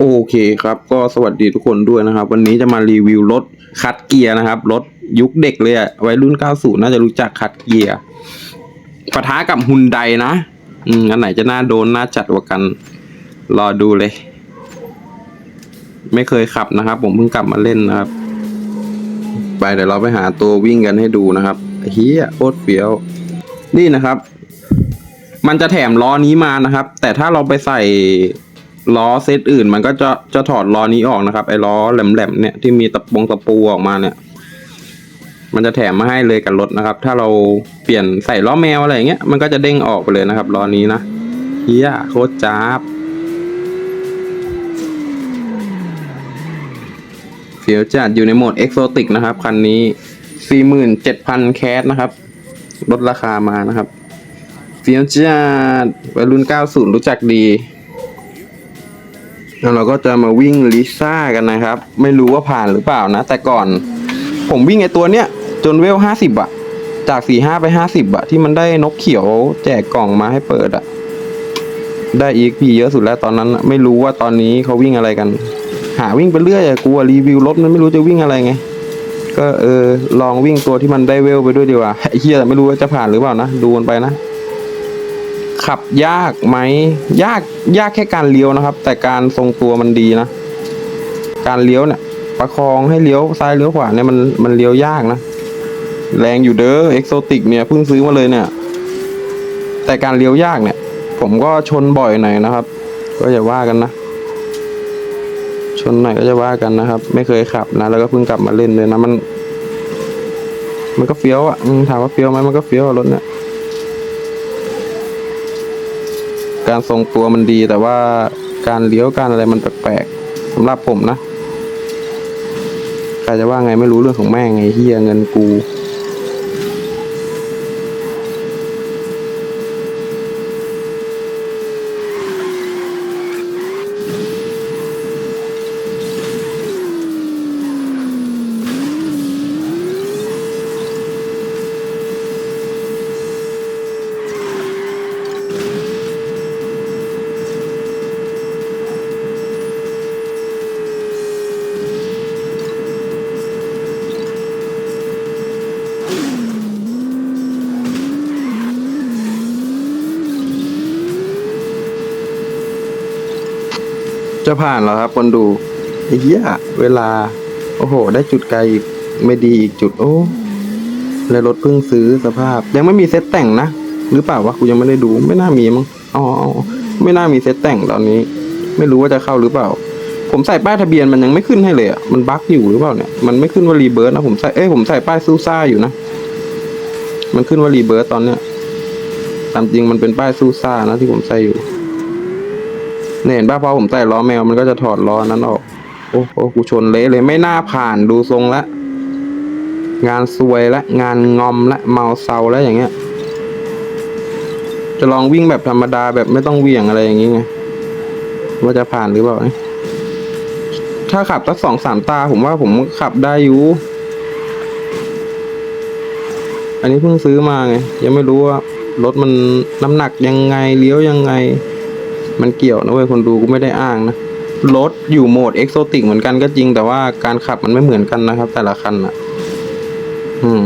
โอเคครับก็สวัสดีทุกคนด้วยนะครับ วันนี้จะมารีวิวรถคัดเกียร์นะครับรถยุคเด็กเลยอะวัยรุ่น 90 น่าจะรู้จักคัดเกียร์ปะทะกับฮุนไดนะอืมอันไหนจะน่าโดนน่าจัดกว่ากัน รอดูเลย ไม่เคยขับนะครับ ผมเพิ่งกลับมาเล่นนะครับ ไปเดี๋ยวเราไปหาตัววิ่งกันให้ดูนะครับเฮียโคตรเฟี้ยว นี่นะครับ มันจะแถมล้อนี้มานะครับ แต่ถ้าเราไปใส่ ล้อเซตอื่นมันก็จะจะถอดล้อนี้ออกนะครับ ไอ้ล้อแหลมๆเนี่ยที่มีตะปงตะปูออกมาเนี่ย มันจะแถมมาให้เลยกับรถนะครับ ถ้าเราเปลี่ยนใส่ล้อแมวอะไรเงี้ยมันก็จะเด้งออกไปเลยนะครับล้อนี้นะเฮียโคตรจ้าบเฟียวจัดอยู่ในโหมดเอ็กโซติกนะครับคันนี้47,000แคสนะครับ ลดราคามานะครับเฟียวจัดวัยรุ่น 90 รู้จักดี แล้วเราก็จะมาวิ่งลิซ่ากันนะครับ ไม่รู้ว่าผ่านหรือเปล่านะ แต่ก่อน ผมวิ่งไอตัวเนี้ยจนเวล50อะจาก45ไป50อะที่มันได้นกเขียวแจกกล่องมาให้เปิดอะได้ EXP เยอะสุดแล้วตอนนั้นไม่รู้ว่าตอนนี้เขาวิ่งอะไรกัน หาวิ่งไปเรื่อยอะกลัวรีวิวรถมันไม่รู้จะวิ่งอะไรไง ก็เออลองวิ่งตัวที่มันได้เวลไปด้วยดีกว่าไอ้เฮียไม่รู้ว่าจะผ่านหรือเปล่านะดูกันไปนะ ขับยากไหมยากยากแค่การเลี้ยวนะครับ แต่การทรงตัวมันดีนะ การเลี้ยวเนี่ย ประคองให้เลี้ยวซ้ายเลี้ยวขวาเนี่ยมันมันเลี้ยวยากนะ แรงอยู่เด้อเอ็กโซติกเนี่ยเพิ่งซื้อมาเลยเนี่ย แต่การเลี้ยวยากเนี่ย ผมก็ชนบ่อยหน่อยนะครับ ก็อย่าว่ากันนะ ชนหน่อยก็จะว่ากันนะครับ ไม่เคยขับนะแล้วก็เพิ่งกลับมาเล่นเลยนะมัน มันก็เฟี้ยวอะถามว่าเฟี้ยวไหมมันก็เฟี้ยวรถเนี่ย การทรงตัวมันดีแต่ว่าการเลี้ยวการอะไรมันแปลกๆสำหรับผมนะใครจะว่าไงไม่รู้เรื่องของแม่งไงเฮียเงินกู จะผ่านเหรอครับคนดูไอ้เหี้ยเวลา โอ้โห ได้จุดไกลอีกไม่ดีอีกจุดโอ้แล้วรถเพิ่งซื้อสภาพ ยังไม่มีเซตแต่งนะ หรือเปล่าวะกูยังไม่ได้ดูไม่น่ามีมั้งอ๋อไม่น่ามีเซตแต่งตอนนี้ ไม่รู้ว่าจะเข้าหรือเปล่า ผมใส่ป้ายทะเบียนมันยังไม่ขึ้นให้เลยอะมันบั๊กอยู่หรือเปล่าเนี่ยมันไม่ขึ้นว่ารีเบิร์นะผมใส่เอ้ผมใส่ป้ายซูซ่าอยู่นะมันขึ้นว่ารีเบิร์ตตอนเนี้ยตามจริงมันเป็นป้ายซูซ่านะที่ผมใส่อยู่ เนี่ยเห็นป่ะพอผมใส่ล้อแมวมันก็จะถอดล้อนั้นออก โอ้โหกูชนเละเลยไม่น่าผ่านดูทรงละ งานซวยละงานงอมละเมาเซาแล้วอย่างเงี้ย จะลองวิ่งแบบธรรมดาแบบไม่ต้องเหวี่ยงอะไรอย่างงี้ไงว่าจะผ่านหรือเปล่าถ้าขับสักสองสามตา ผมว่าผมขับได้อยู่อันนี้เพิ่งซื้อมาไง ยังไม่รู้ว่ารถมันน้ำหนักยังไงเลี้ยวยังไง มันเกี่ยวนะเว้ยคนดูกูไม่ได้อ้างนะ รถอยู่โหมดเอ็กโซติกเหมือนกันก็จริงแต่ว่าการขับมันไม่เหมือนกันนะครับ แต่ละคันอะ อืม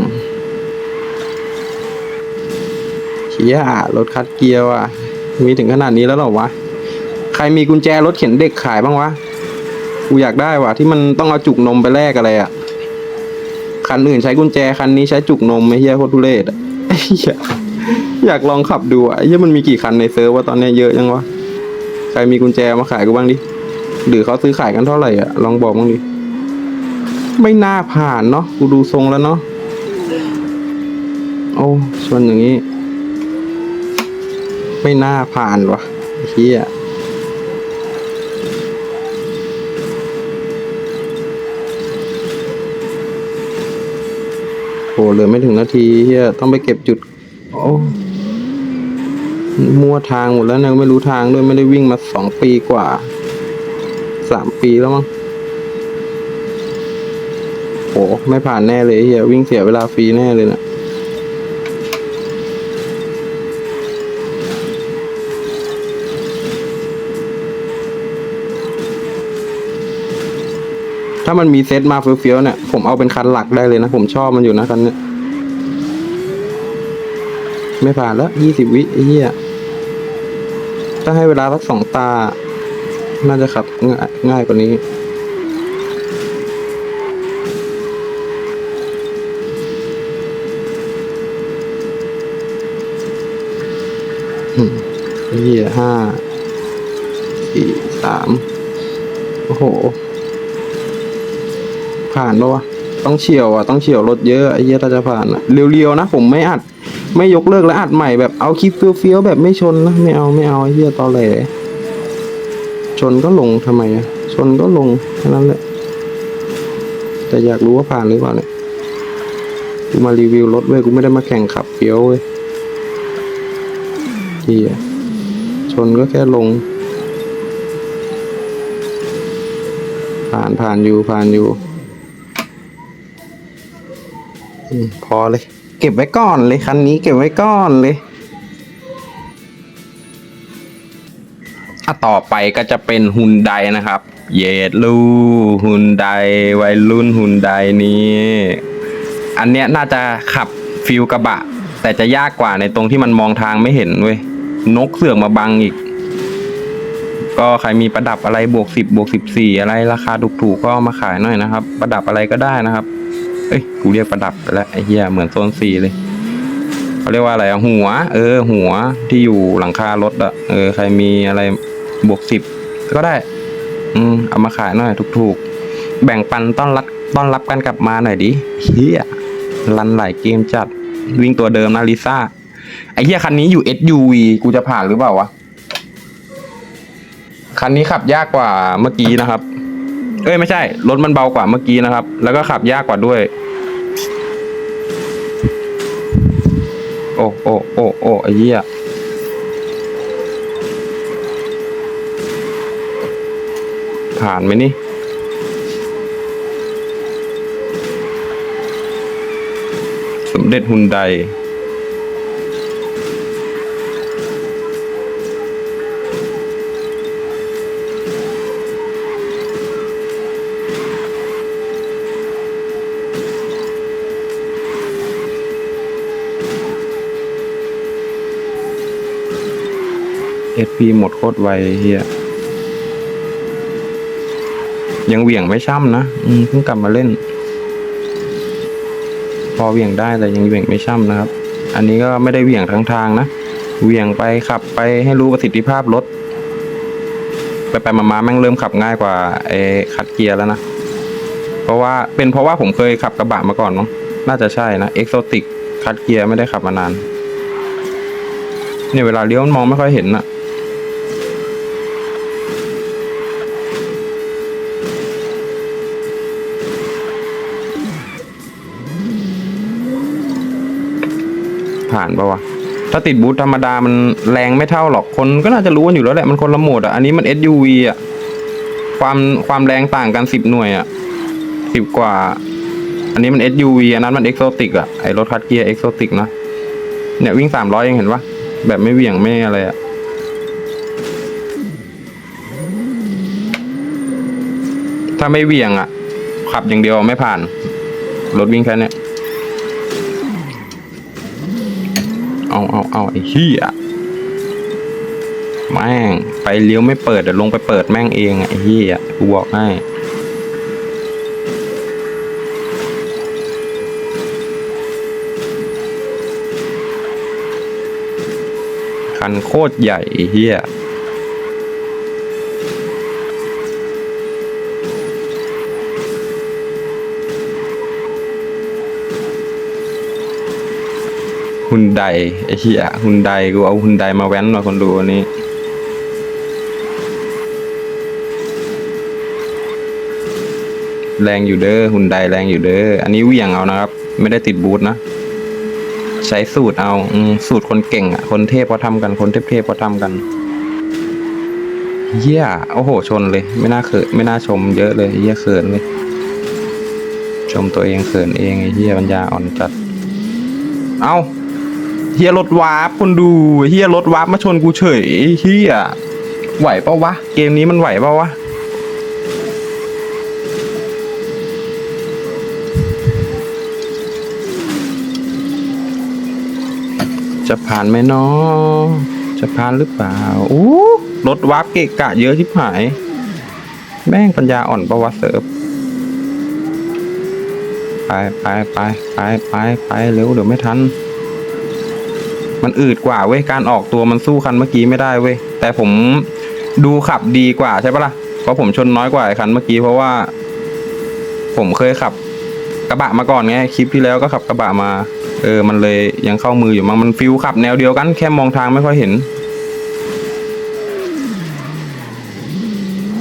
เชียรถคัดเกียร์ว่ะ มีถึงขนาดนี้แล้วหรอวะ ใครมีกุญแจรถเข็นเด็กขายบ้างวะ กูอยากได้ว่ะ ที่มันต้องเอาจุกนมไปแลกอะไรอะ คันอื่นใช้กุญแจคันนี้ใช้จุกนมไม่เฮียโคตรทุเรศอะอยากลองขับดูอะไอ้เฮียมันมีกี่คันในเซิร์ฟว่าตอนเนี้ยเยอะยังวะ ใครมีกุญแจมาขายกูบ้างดิ หรือเขาซื้อขายกันเท่าไหร่อะ ลองบอกบ้างดิ ไม่น่าผ่านเนาะ กูดูทรงแล้วเนาะ โอ้ชนอย่างนี้ ไม่น่าผ่านวะไอ้เฮียโหเหลือไม่ถึงนาทีเฮียต้องไปเก็บจุด โอ้ มั่วทางหมดแล้วเนี่ยไม่รู้ทางด้วยไม่ได้วิ่งมาสองปีกว่าสามปีแล้วมั้งโหไม่ผ่านแน่เลยเฮียวิ่งเสียเวลาฟรีแน่เลยนะถ้ามันมีเซตมาเฟี้ยวๆเนี่ยผมเอาเป็นคันหลักได้เลยนะ ผมชอบมันอยู่นะคันเนี้ยไม่ผ่านแล้วยี่สิบวิเหี้ย ถ้าให้เวลาสักสองตา น่าจะขับง่ายง่ายกว่านี้อืมไอ้เหี้ยห้าสี่สามโอ้โห ผ่านปะวะ ต้องเฉียวอะต้องเฉียวรถเยอะไอ้เหี้ยถ้าจะผ่านอะเรียวๆนะ ผมไม่อัด ไม่ยกเลิกแล้วอัดใหม่แบบเอาคลิปเฟี้ยวๆแบบไม่ชนนะไม่เอาไม่เอาไอ้เหี้ยตอแหลชนก็ลงทำไมอะชนก็ลงแค่นั้นแหละแต่อยากรู้ว่าผ่านหรือเปล่าเนี่ยกูมารีวิวรถเว้ยกูไม่ได้มาแข่งขับเฟี้ยวเว้ยเหี้ยชนก็แค่ลง ผ่านผ่านอยู่ผ่านอยู่ อืม พอเลย เก็บไว้ก่อนเลยคันนี้เก็บไว้ก่อนเลยอะต่อไปก็จะเป็นฮุนไดนะครับ เยดลูฮุนไดวัยรุ่นฮุนไดนี้ อันเนี้ยน่าจะขับฟิลกระบะ แต่จะยากกว่าในตรงที่มันมองทางไม่เห็นเว้ย นกเสือกมาบังอีก ก็ใครมีประดับอะไรบวกสิบบวกสิบสี่อะไรราคาถูกๆก็มาขายหน่อยนะครับ ประดับอะไรก็ได้นะครับ เอ้ยกูเรียกประดับไปแล้วไอ้เหี้ยเหมือนโซนสี่เลยเขาเรียกว่าอะไรอะหัว เออ หัวที่อยู่หลังคารถอะเออ ใครมีอะไรบวกสิบก็ได้ อืมเอามาขายหน่อยถูกๆ แบ่งปันต้อนรับต้อนรับกันกลับมาหน่อยดิเฮียรันหลายเกมจัดวิ่งตัวเดิมนะลิซ่าไอ้เฮียคันนี้อยู่ SUV กูจะผ่านหรือเปล่าวะ คันนี้ขับยากกว่าเมื่อกี้นะครับ เอ้ยไม่ใช่ รถมันเบากว่าเมื่อกี้นะครับ แล้วก็ขับยากกว่าด้วย โอ้โอ้โอ้โอ้ไอ้เหี้ยผ่านไหมนี่สมเด็จฮุนได เอสพีหมดโคตรไวเฮียยังเหวี่ยงไม่ช่ำนะเพิ่งกลับมาเล่น พอเหวี่ยงได้แต่ยังเหวี่ยงไม่ช่ำนะครับ อันนี้ก็ไม่ได้เหวี่ยงทั้งทางนะเหวี่ยงไปขับไปให้รู้ประสิทธิภาพรถไปไปมามาแม่งเริ่มขับง่ายกว่าไอ้คัดเกียร์แล้วนะ เพราะว่าเป็นเพราะว่าผมเคยขับกระบะมาก่อนมั้งน่าจะใช่นะเอ็กโซติกคัดเกียร์ไม่ได้ขับมานานเนี่ยเวลาเลี้ยวมันมองไม่ค่อยเห็นอะ ผ่านปะวะ ถ้าติดบูทธรรมดามันแรงไม่เท่าหรอก คนก็น่าจะรู้กันอยู่แล้วแหละ มันคนละโหมดอะ อันนี้มัน SUV อะ ความความแรงต่างกันสิบหน่วยอะสิบกว่า อันนี้มัน SUV อันนั้นมัน Exotic อะ ไอรถคัดเกียร์ Exotic นะ เนี่ยวิ่งสามร้อยยังเห็นปะแบบไม่เหวี่ยงไม่อะไรอะถ้าไม่เหวี่ยงอะ ขับอย่างเดียวไม่ผ่าน รถวิ่งแค่เนี้ เอาเอาเอาไอ้เฮียแม่งไปเลี้ยวไม่เปิดเดี๋ยวลงไปเปิดแม่งเองอะไอ้เฮียกูบอกให้คันโคตรใหญ่อ้เหี้ย ฮุนไดไอ้เหี้ยฮุนไดกูเอาฮุนไดมาแว้นมาคนดูอันนี้แรงอยู่เด้อฮุนไดแรงอยู่เด้ออันนี้เหวี่ยงเอานะครับ ไม่ได้ติดบูทนะใช้สูตรเอาอสูตรคนเก่งอะคนเทพเขาทำกันคนเทพเทพเขาทำกันเหี้ยโอ้โห ชนเลย ไม่น่าเขินไม่น่าชมเยอะเลยเหี้ยเขินเลย ชมตัวเองเขินเองไอ้เหี้ยปัญญาอ่อนจัด เอ้า เฮียรถวาร์ปคนดูเฮียรถวาร์ปมาชนกูเฉยเฮียไหวปะวะ เกมนี้มันไหวปะวะจะผ่านไหมเนอะจะผ่านหรือเปล่าอู้รถวาร์ปเกะกะเยอะชิบหาย แม่งปัญญาอ่อนประวัเสิร์ฟไปไปไปไปไปไปเร็วเดี๋ยวไม่ทัน มันอืดกว่าเว้ยการออกตัวมันสู้คันเมื่อกี้ไม่ได้เว้ยแต่ผมดูขับดีกว่าใช่ปะล่ะเพราะผมชนน้อยกว่าไอ้คันเมื่อกี้เพราะว่า ผมเคยขับ กระบะมาก่อนไงคลิปที่แล้วก็ขับกระบะมา เออ มันเลยยังเข้ามืออยู่มั้งมันฟิลขับแนวเดียวกัน แค่มองทางไม่ค่อยเห็น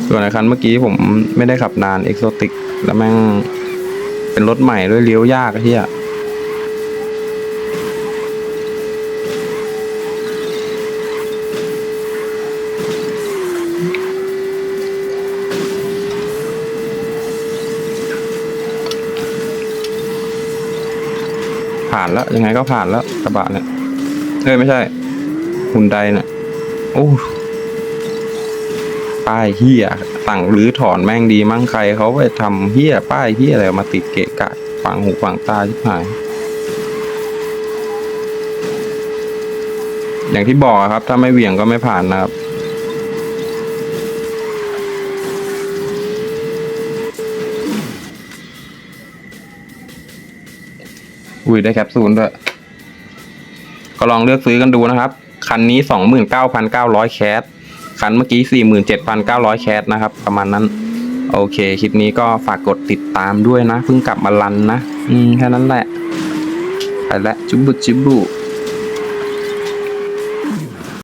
ส่วนไอ้คันเมื่อกี้ผมไม่ได้ขับนานเอกโซติก แล้วแม่งเป็นรถใหม่ด้วยเลี้ยวยากไอ้เผ่านแล้ว ยังไงก็ผ่านแล้วกระบะเนี่ยเอ้ยไม่ใช่หุ่นไดเนี่ยโอ้ป้ายเฮียสั่งหรือถอนแม่งดีมั่งใครเขาไปทำเฮียป้ายเฮียอะไรมาติดเกะกะฝังหูฝังตาชิบหาย อย่างที่บอกครับ ถ้าไม่เหวี่ยงก็ไม่ผ่านนะครับ อุ้ยได้แคปซูลด้วย ก็ลองเลือกซื้อกันดูนะครับ คันนี้สองหมื่นเก้าพันเก้าร้อยแคสคันเมื่อกี้สี่หมื่นเจ็ดพันเก้าร้อยแคสนะครับ ประมาณนั้น โอเค คลิปนี้ก็ฝากกดติดตามด้วยนะ เพิ่งกลับมาลันนะ อืม แค่นั้นแหละ ไปละจุบบุจุบบุ